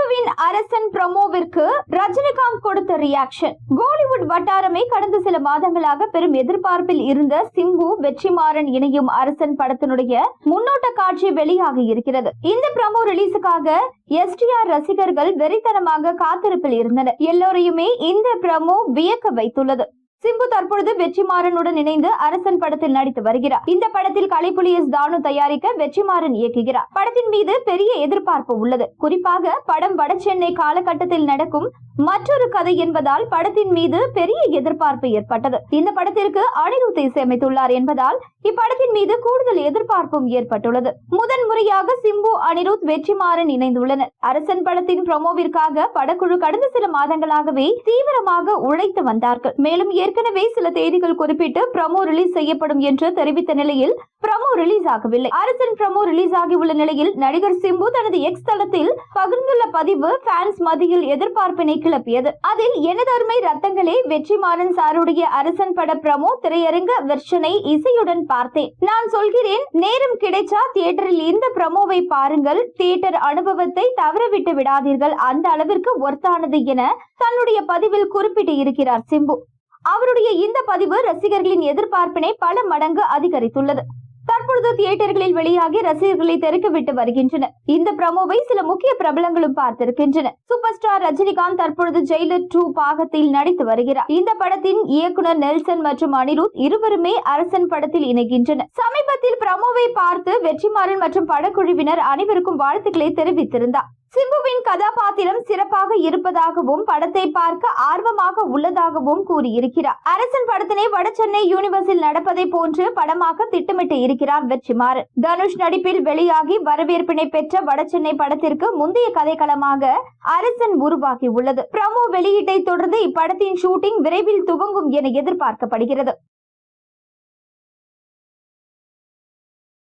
சிம்புவின் அரசன் ப்ரமோவிற்கு ரஜினிகாந்த் கொடுத்த ரியாக்ஷன் கோலிவுட் வட்டாரமே கடந்த சில மாதங்களாக பெரும் எதிர்பார்ப்பில் இருந்த சிம்பு வெற்றிமாறன் இணையும் அரசன் படத்தினுடைய முன்னோட்ட காட்சி வெளியாக இருக்கிறது. இந்த ப்ரமோ ரிலீஸுக்காக எஸ்டிஆர் ரசிகர்கள் வெறித்தனமாக காத்திருப்பில் இருந்தனர். எல்லோரையுமே இந்த ப்ரமோ வியக்க வைத்துள்ளது. சிம்பு தற்பொழுது வெற்றிமாறனுடன் இணைந்து அரசன் படத்தில் நடித்து வருகிறார். இந்த படத்தில் கலைப்புலி எஸ் தானு தயாரிக்க வெற்றிமாறன் இயக்குகிறார். படத்தின் மீது பெரிய எதிர்பார்ப்பு உள்ளது. குறிப்பாக படம் வட சென்னை காலகட்டத்தில் நடக்கும் மற்றொரு கதை என்பதால் படத்தின் மீது பெரிய எதிர்பார்ப்பு ஏற்பட்டது. இந்த படத்திற்கு அனிருத் இசையமைத்துள்ளார் என்பதால் இப்படத்தின் மீது கூடுதல் எதிர்பார்ப்பும் ஏற்பட்டுள்ளது. முதன் முறையாக சிம்பு அனிருத் வெற்றிமாறன் இணைந்துள்ளனர். அரசன் படத்தின் ப்ரோமோவிற்காக படக்குழு கடந்த சில மாதங்களாகவே தீவிரமாக உழைத்து வந்தார்கள். மேலும் ஏற்கனவே சில தேதிகள் குறிப்பிட்டு ப்ரோமோ ரிலீஸ் செய்யப்படும் என்று தெரிவித்த நிலையில் ப்ரோமோ ரிலீஸ் ஆகவில்லை. அரசன் ப்ரோமோ ரிலீஸ் ஆகியுள்ள நிலையில் நடிகர் சிம்பு தனது எக்ஸ் தளத்தில் பகிர்ந்துள்ள பதிவு ஃபேன்ஸ் மத்தியில் எதிர்பார்ப்பினை கிளப்பியது. அதில் எனதருமை ரத்தங்களே வெற்றிமாறன் சாருடைய அரசன் பட ப்ரோமோ திரையரங்க வெர்ஷனை இசையுடன் பார்த்தேன். நான் சொல்கிறேன் நேரம் கிடைச்சா தியேட்டரில் இந்த பிரமோவை பாருங்கள். தியேட்டர் அனுபவத்தை தவறவிட்டு விடாதீர்கள். அந்த அளவிற்கு ஒர்த்தானது என தன்னுடைய பதிவில் குறிப்பிட்டு இருக்கிறார் சிம்பு. அவருடைய இந்த பதிவு ரசிகர்களின் எதிர்பார்ப்பினை பல மடங்கு அதிகரித்துள்ளது. தற்பொழுது தியேட்டர்களில் வெளியாகி ரசிகர்களை தெருக்க விட்டு வருகின்றனர் இந்த பிரமோவை சில முக்கிய பிரபலங்களும் பார்த்திருக்கின்றனர் சூப்பர் ஸ்டார் ரஜினிகாந்த் தற்பொழுது ஜெயிலர் டூ பாகத்தில் நடித்து வருகிறார். இந்த படத்தின் இயக்குனர் நெல்சன் மற்றும் அனிருத் இருவருமே அரசன் படத்தில் இணைகின்றனர். சமீபத்தில் பிரமோவை பார்த்து வெற்றிமாறன் மற்றும் படக்குழுவினர் அனைவருக்கும் வாழ்த்துக்களை தெரிவித்திருந்தார். சிம்புவின் பாத்திரம் சிறப்பாக இருப்பதாகவும் படத்தை பார்க்க ஆர்வமாக உள்ளதாகவும் கூறியிருக்கிறார். அரசன் படத்தினை வடசென்னை யூனிவர்ஸில் நடப்பதை போன்று படமாக திட்டமிட்டு இருக்கிறார் வெற்றிமாறன். தனுஷ் நடிப்பில் வெளியாகி வரவேற்பினை பெற்ற வடசென்னை படத்திற்கு முந்தைய கதைக்களமாக அரசன் உருவாகி உள்ளது பிரமோ வெளியீட்டை தொடர்ந்து இப்படத்தின் ஷூட்டிங் விரைவில் துவங்கும் என எதிர்பார்க்கப்படுகிறது.